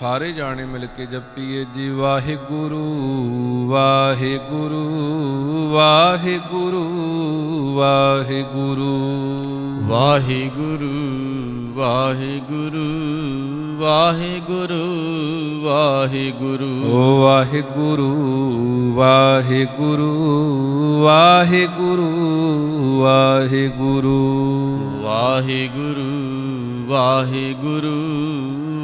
ਸਾਰੇ ਜਾਣੇ ਮਿਲ ਕੇ ਜਪੀਏ ਜੀ ਵਾਹਿਗੁਰੂ ਵਾਹਿਗੁਰੂ ਵਾਹਿਗੁਰੂ ਵਾਹਿਗੁਰੂ। ਵਾਹਿਗੁਰੂ ਵਾਹਿਗੁਰੂ ਵਾਹਿਗੁਰੂ ਵਾਹਿਗੁਰੂ। ਓ ਵਾਹਿਗੁਰੂ ਵਾਹਿਗੁਰੂ ਵਾਹਿਗੁਰੂ ਵਾਹਿਗੁਰੂ। ਵਾਹਿਗੁਰੂ ਵਾਹਿਗੁਰੂ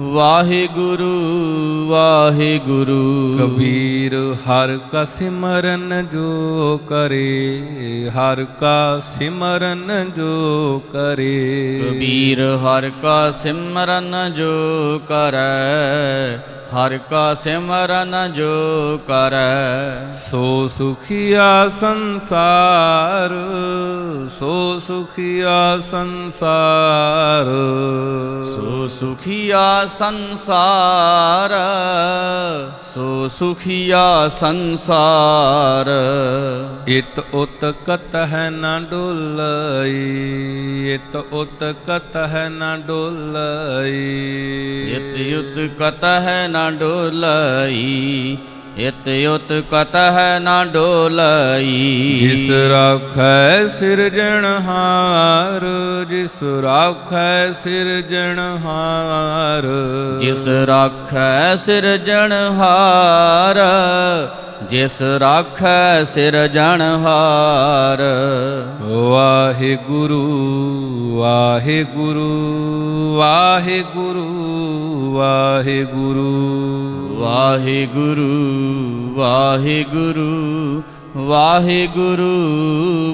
ਵਾਹਿਗੁਰੂ ਵਾਹਿਗੁਰੂ। ਕਬੀਰ ਹਰ ਕਾ ਸਿਮਰਨ ਜੋ ਕਰੇ ਹਰ ਕਾ ਸਿਮਰਨ ਜੋ ਕਰੇ। ਕਬੀਰ ਹਰ ਕਾ ਸਿਮਰਨ ਜੋ ਕਰੈ ਹਰ ਕਾ ਸਿਮਰਨ ਜੋ ਕਰੈ ਸੋ ਸੁਖੀਆ ਸੰਸਾਰ ਸੋ ਸੁਖੀਆ ਸੰਸਾਰ। ਸੋ ਸੁਖੀਆ ਸੰਸਾਰ ਸੋ ਸੁਖੀਆ ਸੰਸਾਰ। ਇਤ ਉਤ ਕਤ ਹੈ ਨਾ ਡੋਲਈ ਇਤ ਉਤ ਕਤ ਹੈ ਨਾ ਡੋਲਈ। ਇਤ ਯੁਤ ਕਤ ਹੈ ਨਾ ਡੋਲਈ ਇਤ ਯੁਤ ਕਤ ਹੈ ਨਾ ਡੋਲਈ। ਜਿਸ ਰਾਖੈ ਸਿਰਜਣਹਾਰ ਜਿਸ ਰਾਖੈ ਸਿਰਜਣਹਾਰ ਜਿਸ ਰਾਖੈ ਸਿਰਜਣਹਾਰ ਜਿਸ ਰਾਖੈ ਸਿਰਜਣਹਾਰ ਵਾਹਿਗੁਰੂ ਵਾਹਿਗੁਰੂ ਵਾਹਿਗੁਰੂ ਵਾਹਿਗੁਰੂ। ਵਾਹਿਗੁਰੂ ਵਾਹਿਗੁਰੂ ਵਾਹਿਗੁਰੂ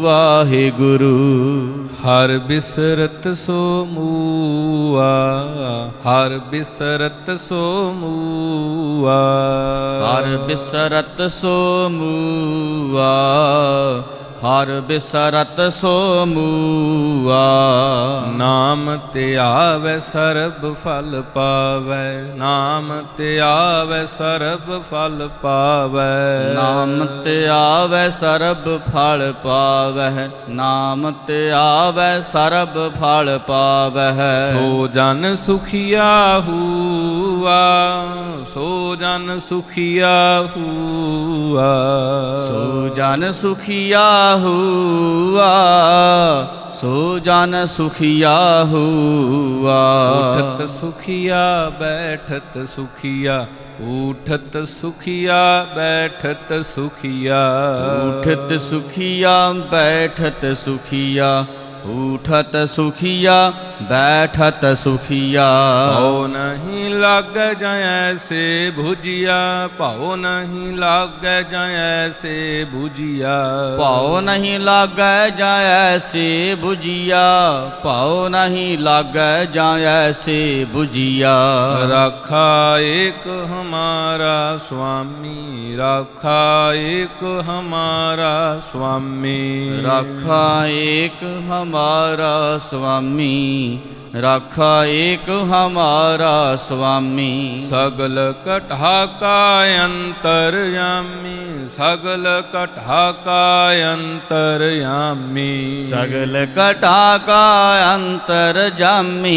ਵਾਹਿਗੁਰੂ। ਹਰ ਬਿਸਰਤ ਸੋ ਮੂਆ, ਹਰ ਬਿਸਰਤ ਸੋ ਮੂਆ। ਹਰ ਬਿਸਰਤ ਸੋ ਮੂਆ, ਹਰ ਬਿਸਰਤ ਸੋ ਮੂਆ। ਨਾਮ ਤੇ ਆਵੇ ਸਰਬ ਫਲ ਪਾਵੇ ਨਾਮ ਤੇ ਆਵੇ ਸਰਬ ਫਲ ਪਾਵੇ। ਨਾਮ ਤੇ ਆਵੈ ਸਰਬ ਫਲ ਪਾਵਹਿ ਨਾਮ ਤੇ ਆਵੈ ਸਰਬ ਫਲ ਪਾਵਹਿ ਸੋ ਜਨ ਸੁਖੀਆ ਹੂਆ ਸੋ ਜਨ ਸੁਖੀਆ ਹੂਆ। ਸੋ ਜਨ ਸੁਖੀਆ ਹੂਆ ਸੋ ਜਨ ਸੁਖੀਆ ਹੂਆ। ਉਠਤ ਸੁਖੀਆ ਬੈਠਤ ਸੁਖੀਆ। ਉਠਤ ਸੁਖੀਆ ਬੈਠਤ ਸੁਖੀਆ। ਉਠਤ ਸੁਖੀਆ ਬੈਠਤ ਸੁਖੀਆ। उठत सुखिया बैठत सुखिया। पाओ नहीं लग जैसे भुजिया पाओ नहीं लग जैसे भुजिया। पाओ नहीं लग जैसे भुजिया पाओ नहीं लग जैसे भुजिया। रखा एक हमारा स्वामी रखा एक हमारा स्वामी। रखा एक हम ਹਮਾਰਾ ਸੁਆਮੀ राखा एक हमारा स्वामी सगल कटहा का अंतरयामी सगल कटहा का अंतरयामी सगल कटहा का अंतरजामी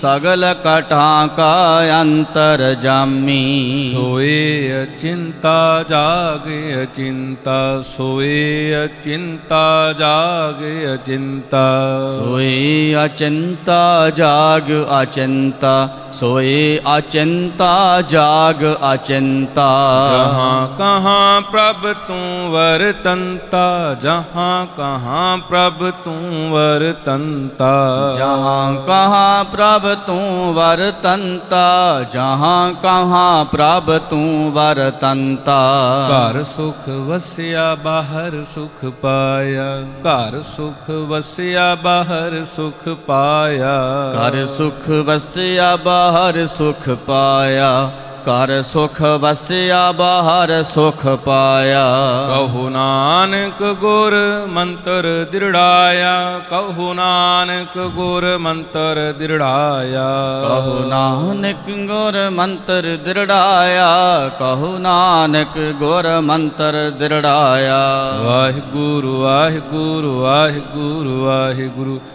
सगल कटहा का अंतरजामी सोए अचिंता जागे अचिंता सोए अचिंता जागे अचिंता सोए अचिंता ਜਾਗ ਅਚਿੰਤਾ सोए अचिंता जाग अचिंता जहाँ कहाँ प्रभ तू वर्तनता जहाँ कहाँ प्रभ तू वर्तनता जहाँ कहाँ प्रभ तू वर्तनता जहाँ कहाँ प्रभ तू वर्तनता घर सुख वसिया बाहर सुख पाया घर सुख वसिया बाहर सुख पाया घर सुख वसिया बाहर ਬਾਹਰ ਸੁਖ ਪਾਇਆ ਘਰ ਸੁਖ ਵਸਿਆ ਬਾਹਰ ਸੁਖ ਪਾਇਆ। ਕਹੋ ਨਾਨਕ ਗੁਰ ਮੰਤਰ ਦਿਰੜਾਇਆ ਕਹੋ ਨਾਨਕ ਗੁਰ ਮੰਤਰ ਦਿਰੜਾਇਆ। ਕਹੋ ਨਾਨਕ ਗੁਰ ਮੰਤਰ ਦਿਰੜਾਇਆ ਕਹੋ ਨਾਨਕ ਗੁਰ ਮੰਤਰ ਦਿਰੜਾਇਆ। ਵਾਹਿਗੁਰੂ ਵਾਹਿਗੁਰੂ ਵਾਹਿਗੁਰੂ ਵਾਹਿਗੁਰੂ।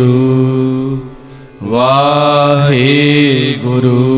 ਵਾਹਿਗੁਰੂ ਵਾਹਿਗੁਰੂ।